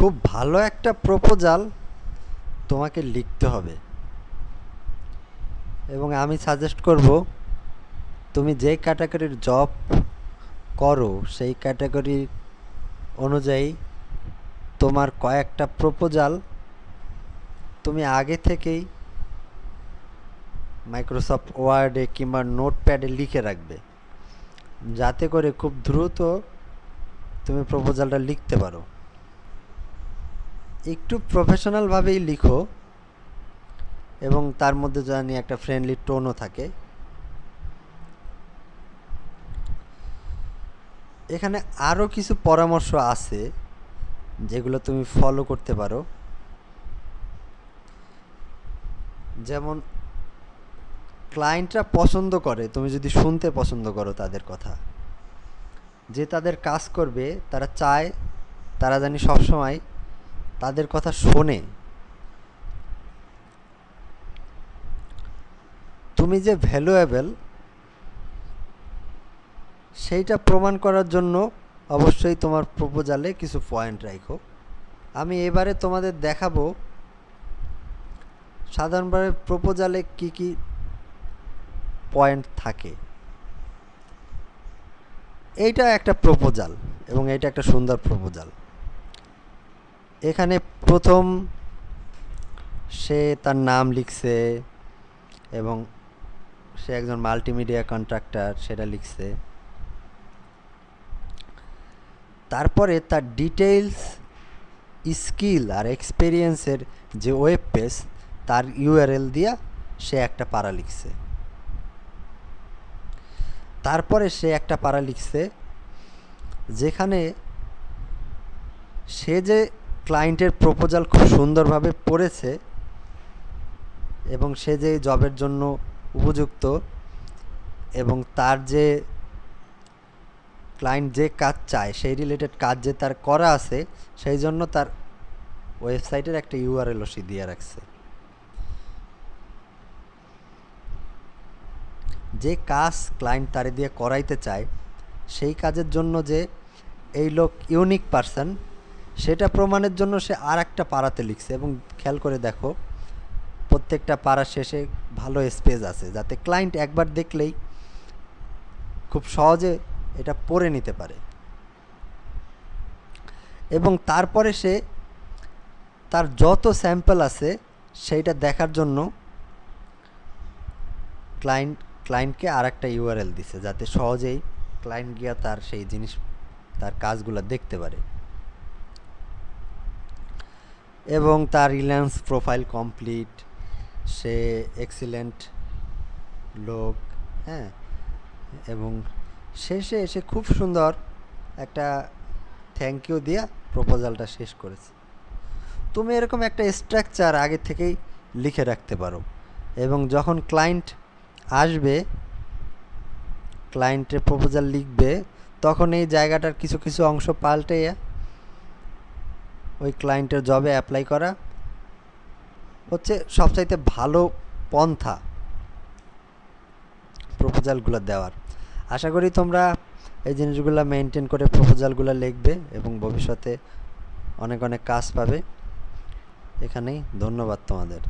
খুব ভালো একটা প্রপোজাল তোমাকে লিখতে হবে। এবং আমি সাজেস্ট করব, তুমি যে ক্যাটাগরির জব করো, সেই ক্যাটাগরি অনুযায়ী তোমার কয়েকটা প্রপোজাল তুমি আগে থেকেই মাইক্রোসফট ওয়ার্ডে কিংবা নোটপ্যাডে লিখে রাখবে। যাতে করে খুব দ্রুত তুমি প্রপোজালটা লিখতে পারো। একটু প্রফেশনালভাবেই লিখো এবং তার মধ্যে জানি একটা ফ্রেন্ডলি টোনও থাকে। এখানে আরও কিছু পরামর্শ আছে যেগুলো তুমি ফলো করতে পারো। যেমন ক্লায়েন্টরা পছন্দ করে, তুমি যদি শুনতে পছন্দ করো তাদের কথা। যে তাদের কাজ করবে, তারা চায়, তারা জানি সবসময় তাদের কথা শোনে। তুমি যে ভ্যালুয়েবল সেইটা প্রমাণ করার জন্য অবশ্যই তোমার প্রপোজালে কিছু পয়েন্ট রাখো আমি এবারে তোমাদের দেখাবো সাধারণভাবে প্রপোজালে কি কি পয়েন্ট থাকে। এইটা একটা প্রপোজাল এবং এটা একটা সুন্দর প্রপোজাল এখানে প্রথম সে তার নাম লিখছে এবং সে একজন মাল্টিমিডিয়া কন্ট্রাক্টর সেটা লিখছে। তারপরে তার ডিটেইলস স্কিল আর এক্সপিরিয়েন্সের যে ওয়েব পেজ তার ইউআরএল দিয়া সে একটা পারা লিখছে। তারপরে সে একটা পারা লিখছে, যেখানে সে যে ক্লায়েন্টের প্রপোজাল খুব সুন্দরভাবে পড়েছে এবং সে যে জবের জন্য উপযুক্ত এবং তার যে ক্লায়েন্ট যে কাজ চায়, সেই রিলেটেড কাজ যে তার করা আছে, সেই জন্য তার ওয়েবসাইটের একটা ইউআরএলও সে দিয়ে রাখছে। যে কাজ ক্লায়েন্ট তারে দিয়ে করাইতে চায়, সেই কাজের জন্য যে এই লোক ইউনিক পারসন সেটা প্রমাণের জন্য সে আর একটা পাড়াতে লিখছে এবং খেয়াল করে দেখো, প্রত্যেকটা পাড়ার শেষে ভালো স্পেস আছে যাতে ক্লায়েন্ট একবার দেখলেই খুব সহজে এটা পড়ে নিতে পারে। এবং তারপরে সে তার যত স্যাম্পল আছে সেইটা দেখার জন্য ক্লায়েন্ট ক্লায়েন্টকে আর একটা ইউআরএল দিছে যাতে সহজেই ক্লায়েন্ট গিয়া তার সেই জিনিস, তার কাজগুলো দেখতে পারে। এবং তার রিলায়েন্স প্রোফাইল কমপ্লিট। সে এক্সিলেন্ট লোক হ্যাঁ? এবং শেষে এসে খুব সুন্দর একটা থ্যাংক ইউ দিয়া প্রপোজালটা শেষ করেছে। তুমি এরকম একটা স্ট্রাকচার আগে থেকেই লিখে রাখতে পারো এবং যখন ক্লায়েন্ট আসবে ক্লায়েন্টের প্রপোজাল লিখবে, তখন এই জায়গাটার কিছু কিছু অংশ পাল্টে ওই ক্লায়েন্টের জবে অ্যাপ্লাই করা হচ্ছে সবচাইতে ভালো পন্থা প্রপোজালগুলো দেওয়ার। আশা করি তোমরা এই জিনিসগুলো মেনটেন করে প্রপোজালগুলো লিখবে এবং ভবিষ্যতে অনেক অনেক কাজ পাবে। এখানেই ধন্যবাদ তোমাদের।